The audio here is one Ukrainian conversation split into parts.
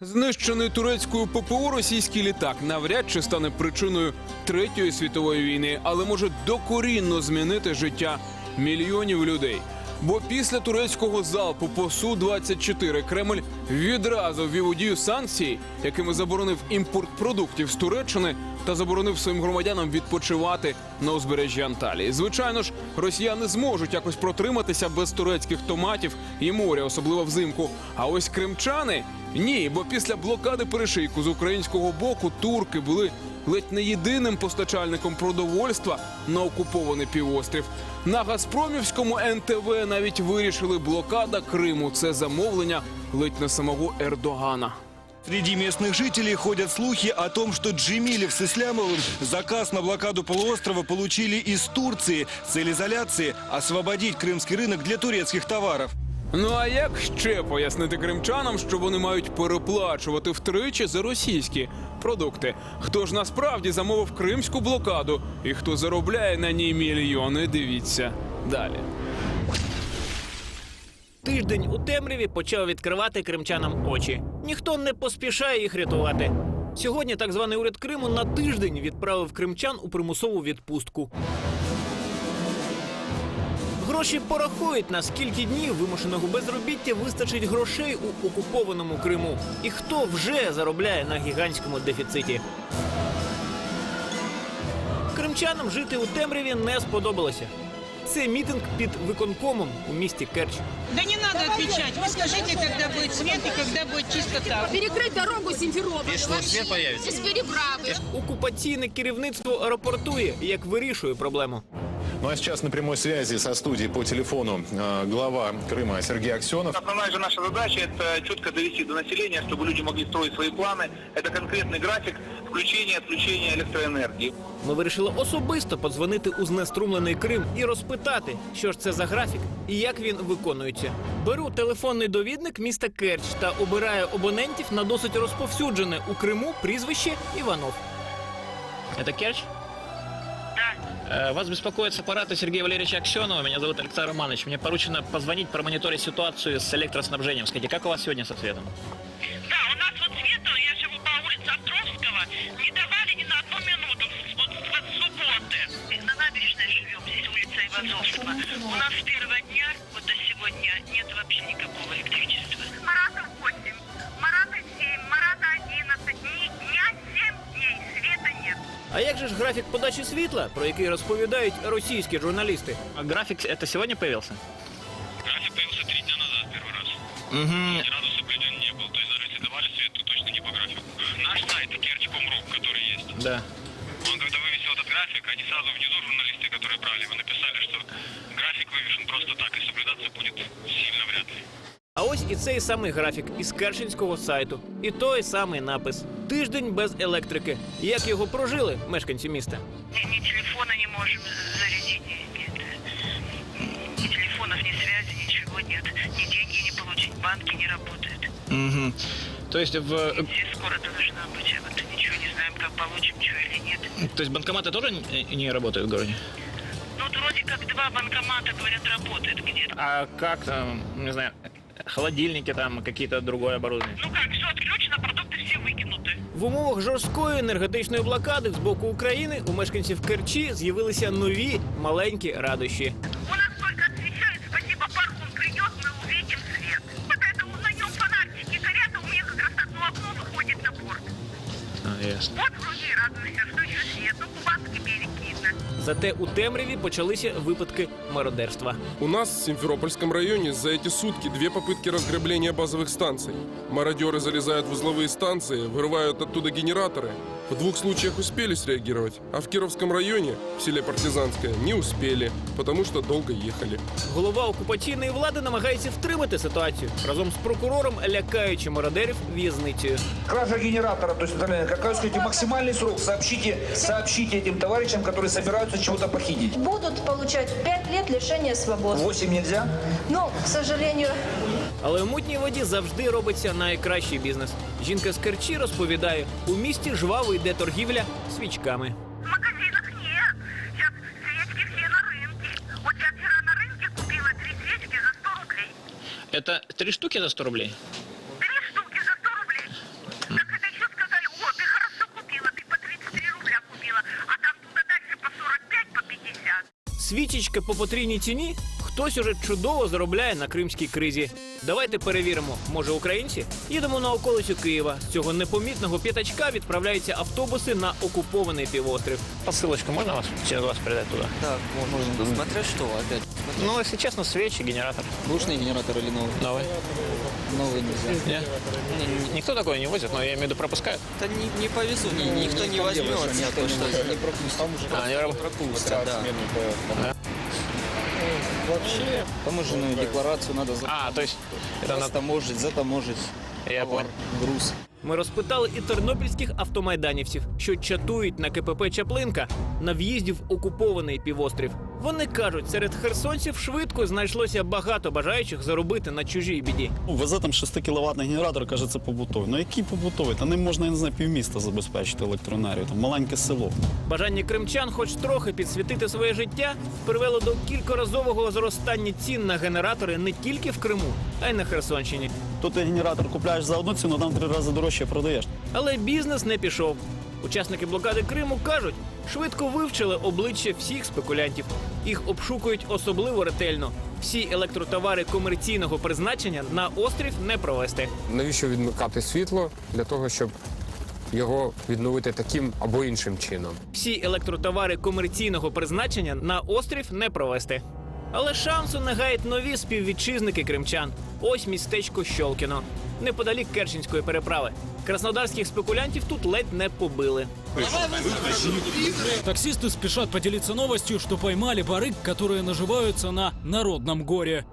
Знищений турецькою ППО російський літак навряд чи стане причиною третьої світової війни, але може докорінно змінити життя мільйонів людей. Бо після турецького залпу по су 24 Кремль відразу ввів у дію санкції, якими заборонив імпорт продуктів з Туреччини та заборонив своїм громадянам відпочивати на узбережжі Анталії. Звичайно ж, росіяни зможуть якось протриматися без турецьких томатів і моря, особливо взимку. А ось кримчани ні, бо після блокади перешийку з українського боку турки були ледь не єдиним постачальником продовольства на окупований півострів. На Газпромівському НТВ навіть вирішили блокада Криму. Це замовлення ледь не самого Ердогана. Среди местных жителей ходят слухи о том, что Джемилев с Ислямовым заказ на блокаду полуострова получили из Турции. Цель изоляции – освободить крымский рынок для турецких товаров. Ну а як ще пояснити кримчанам, що вони мають переплачувати втричі за російські продукти? Хто ж насправді замовив кримську блокаду і хто заробляє на ній мільйони? Дивіться далі. Тиждень у темряві почав відкривати кримчанам очі. Ніхто не поспішає їх рятувати. Сьогодні так званий уряд Криму на тиждень відправив кримчан у примусову відпустку. Гроші порахують, на скільки днів вимушеного безробіття вистачить грошей у окупованому Криму. І хто вже заробляє на гігантському дефіциті. Кримчанам жити у темряві не сподобалося. Це мітинг під виконкомом у місті Керч. Да не надо отвечать. Вы скажите, когда будет свет и когда будет чистота. перекрыть дорогу Симферополь. Если Вообще, свет появится. Здесь переправы. Окупаційне керівництво рапортує, як вирішує проблему. Ну а сейчас на прямой связи со студией по телефону э, глава Крыма Сергей Аксенов. Основная же наша задача – это четко довести до населения, чтобы люди могли строить свои планы. Это конкретный график включения и отключения электроэнергии. Ми вирішили особисто подзвонити у знеструмлений Крим і розпитати, що ж це за графік і як він виконується. Беру телефонний довідник міста Керч та обираю абонентів на досить розповсюджене у Криму прізвище Іванов. Это Керч? Да. Вас беспокоит с аппарата Сергея Валерьевича Аксенова. Меня зовут Александр Романович. Мне поручено позвонить, промониторить ситуацию с электроснабжением. Скажите, как у вас сегодня со светом? Да, у нас вот свету, я живу по улице Островского, не давали ни на одну минуту с, вот, с субботы. На набережной живем, здесь улица Ивазовского. У нас с первого А як же ж графік подачі світла, про який розповідають російські журналісти? А графік это сегодня появился? График появился три дня назад первый раз. Угу. Ни разу соблюден не был. То есть даже если давали свет, то точно не по графику. Наш сайт Керчь.ру, который есть, Да. он когда вывесил этот график, они сразу внизу журналисты, которые брали, вы написали, что график вывешен просто так, и соблюдаться будет сильно вряд ли. А ось і цей самий графік із Керченського сайту. І той самий напис: тиждень без електрики. Як його прожили мешканці міста? Ни, ни телефона не можем зарядить, ни, ни- ни телефонов, ни связи, ничего нет. Ни деньги не получить, банки не работают. Угу. То есть в Здесь скоро должна быть, а вот ничего не знаем, как получим, что или нет. то есть банкоматы тоже не, не работают в городе? Ну, вот вроде как два банкомата, говорят, работают где-то. А как там, не знаю, холодильники там, какие-то другое оборудование? Ну как, все отключено, продукты все выкинуты. В умовах жорсткої енергетичної блокади з боку України у мешканців Керчі з'явилися нові маленькі радощі. У нас только освещает, спасибо, парфум придет, мы увидим свет. Поэтому на нем фонарики горят, а у меня как раз одно окно выходит на порт. А, ясно. Вот вроде и Зате у темряві почалися випадки мародерства. У нас в Симферопольском районе за эти сутки две попытки разграбления базовых станций. Мародеры залезают в узловые станции, вырывают оттуда генераторы. В двух случаях успели среагировать, а в Кировском районе, в селе Партизанское, не успели, потому что долго ехали. Голова окупаційної влади намагається втримати ситуацію разом з прокурором, лякаючи мародерів в'язницею. Кража генератора, то есть, Наталья, какой, скажите, максимальный срок? Сообщите, сообщите этим товарищам, которые собираются чего-то похитить. Будут получать 5 лет лишения свободы. Восемь нельзя? Ну, к сожалению, Але в мутній воді завжди робиться найкращий бізнес. Жінка з Керчі розповідає: у місті жваво йде торгівля свічками. Магазинах свічки всі на ринку. От вчора на ринку купила три свічки за 100 рублей. Це три штуки за 100 рублей? Три штуки за 100 рублей. Так это еще сказали, о, ты хорошо купила, ты по 33 рубля купила, а там туда дальше по 45, по 50. Свічечки по потрійній ціні хтось уже чудово заробляє на кримській кризі. Давайте перевіримо, може українці? Їдемо на околицю Києва. З цього непомітного п'ятачка відправляються автобуси на окупований півострів. Посилочку можна вас через вас передати туди? Так, можно. Смотря что, опять. Ну, якщо чесно, свічі, генератор. Бушный генератор или новый? Новий. Новый нельзя. Ні? Ні- Ніхто такої не возить, але я имею в виду пропускають. Да не, не повезу, ни- никто не возьмет. Никто что не пропустит. А, не роб- Пропустят, да. Таможенную декларацию надо за- А, то есть это надо... затаможить, затаможить. Я товар, груз. Ми розпитали і тернопільських автомайданівців, що чатують на КПП Чаплинка на в'їзді в окупований півострів. Вони кажуть, серед херсонців швидко знайшлося багато бажаючих заробити на чужій біді. Ну, Везе там 6 кіловатний генератор, каже, це побутовий. Ну який побутовий? Та ним можна, я не знаю, півміста забезпечити електроенергію. Там маленьке село. Бажання кримчан, хоч трохи підсвітити своє життя, привело до кількоразового зростання цін на генератори не тільки в Криму, а й на Херсонщині. Тут ти генератор купляєш за одну ціну, там три рази дорожче продаєш. Але бізнес не пішов. Учасники блокади Криму кажуть, швидко вивчили обличчя всіх спекулянтів. Їх обшукують особливо ретельно. Всі електротовари комерційного призначення на острів не провести. Навіщо відмикати світло для того, щоб його відновити таким або іншим чином? Всі електротовари комерційного призначення на острів не провести. Але шансу не гають нові співвітчизники кримчан. Ось містечко Щолкіно, неподалік Керченської переправи. Краснодарських спекулянтів тут ледь не побили. Таксисты спешат поделиться новостью, что поймали барыг, которые наживаются на народном горе.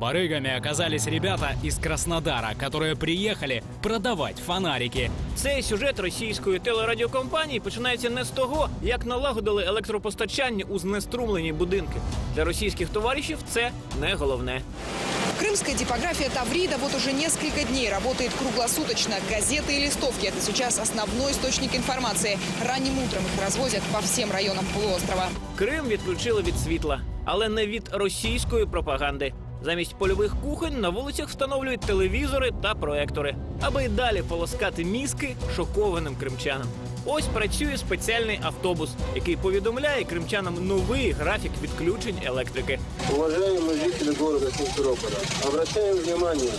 Барыгами оказались ребята из Краснодара, которые приехали продавать фонарики. Цей сюжет російської телерадіокомпанії починається не з того, як налагодили електропостачання у знеструмлені будинки. Для російських товаришів це не головне. Крымская типография Таврида вот уже несколько дней работает круглосуточно. Газеты и листовки – это сейчас основной источник информации. Ранним утром их развозят по всем районам полуострова. Крим відключили від світла, але не від російської пропаганди. Замість польових кухонь на вулицях встановлюють телевізори та проектори, аби й далі полоскати мізки шокованим кримчанам. Ось працює спеціальний автобус, який повідомляє кримчанам новий графік відключень електрики. Уважаемые жители города Симферополя, обращаем внимание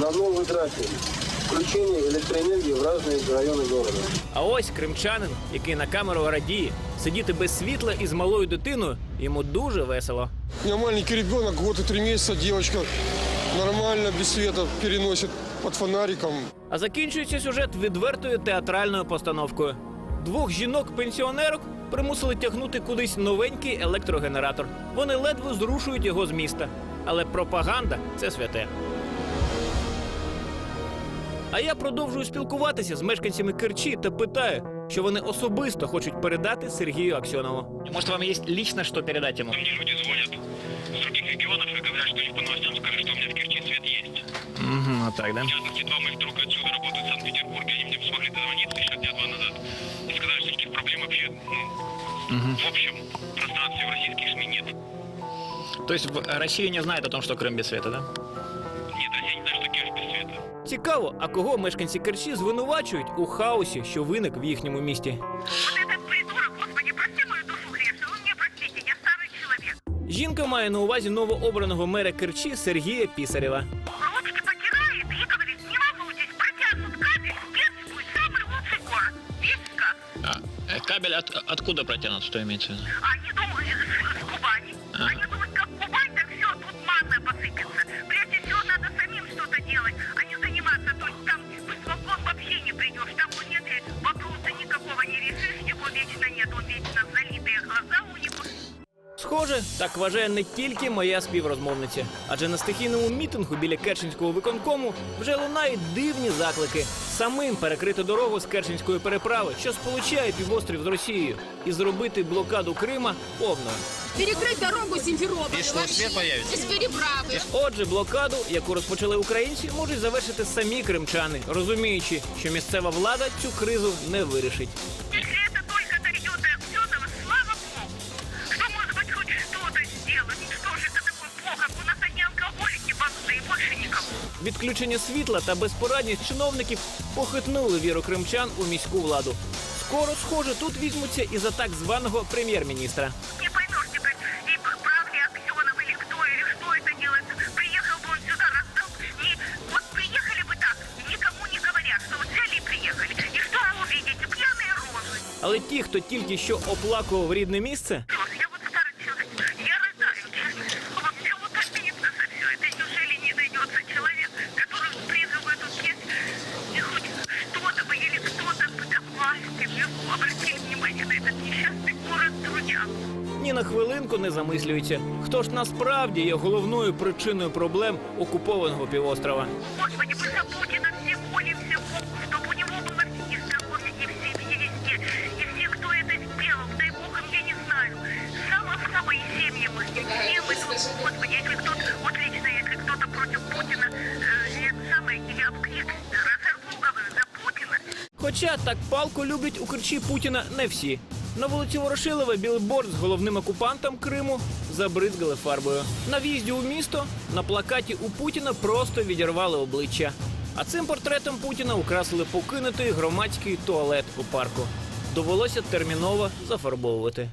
на новый график включения электроэнергии в разные районы города. А ось кримчанин, який на камеру радіє, сидіти без світла із малою дитиною йому дуже весело. У меня маленький ребенок, год и три месяца, девочка нормально, без света переносит под фонариком. А закінчується сюжет відвертою театральною постановкою. Двох жінок-пенсіонерок примусили тягнути кудись новенький електрогенератор. Вони ледве зрушують його з міста. Але пропаганда це святе. А я продовжую спілкуватися з мешканцями Керчі та питаю, що вони особисто хочуть передати Сергію Аксьонову. Може, вам є лічно що передати йому? Мне люди звонят с других регионов и говорят, что их по новостям скажи, что у меня в Керчи свет есть. Угу, так, да? В частности, два моих друга отсюда работают в Санкт-Петербурге, они мне смогли дозвониться ну, в общем пространстве в российских СМИ нет. То есть Росія не знає о том, що Крим без света, да? Нет, Россия не знает, что Киев без света. Цікаво, а кого мешканці Керчі звинувачують у хаосі, що виник в їхньому місті? Жінка має на увазі новообраного мера Керчі Сергія Пісарєва. От, откуда протянут, что имеется в виду? Они так вважає не тільки моя співрозмовниця, адже на стихійному мітингу біля Керченського виконкому вже лунають дивні заклики самим перекрити дорогу з Керченської переправи, що сполучає півострів з Росією, і зробити блокаду Крима повною. Перекрыть дорогу появится. Отже, блокаду, яку розпочали українці, можуть завершити самі кримчани, розуміючи, що місцева влада цю кризу не вирішить. Відключення світла та безпорадність чиновників похитнули віру кримчан у міську владу. Скоро, схоже, тут візьмуться і за так званого прем'єр-міністра. Але ті, хто тільки що оплакував рідне місце. ні на хвилинку не замислюються, хто ж насправді є головною причиною проблем окупованого півострова. Господи, мы за Путина всего не всего, чтобы у него было и здоровье, и в семье везде, и все, кто это сделал, дай Бог им, я не знаю, самые-самые семьи мы, все мы, Господи, если кто-то, вот лично, если кто-то против Путина, э, это самое, я в крик разорву говорю, за Путина. Хоча так палку люблять у кричі Путіна не всі. На вулиці Ворошилова білборд з головним окупантом Криму забризгали фарбою. На в'їзді у місто на плакаті у Путіна просто відірвали обличчя. А цим портретом Путіна украсили покинутий громадський туалет у парку. Довелося терміново зафарбовувати.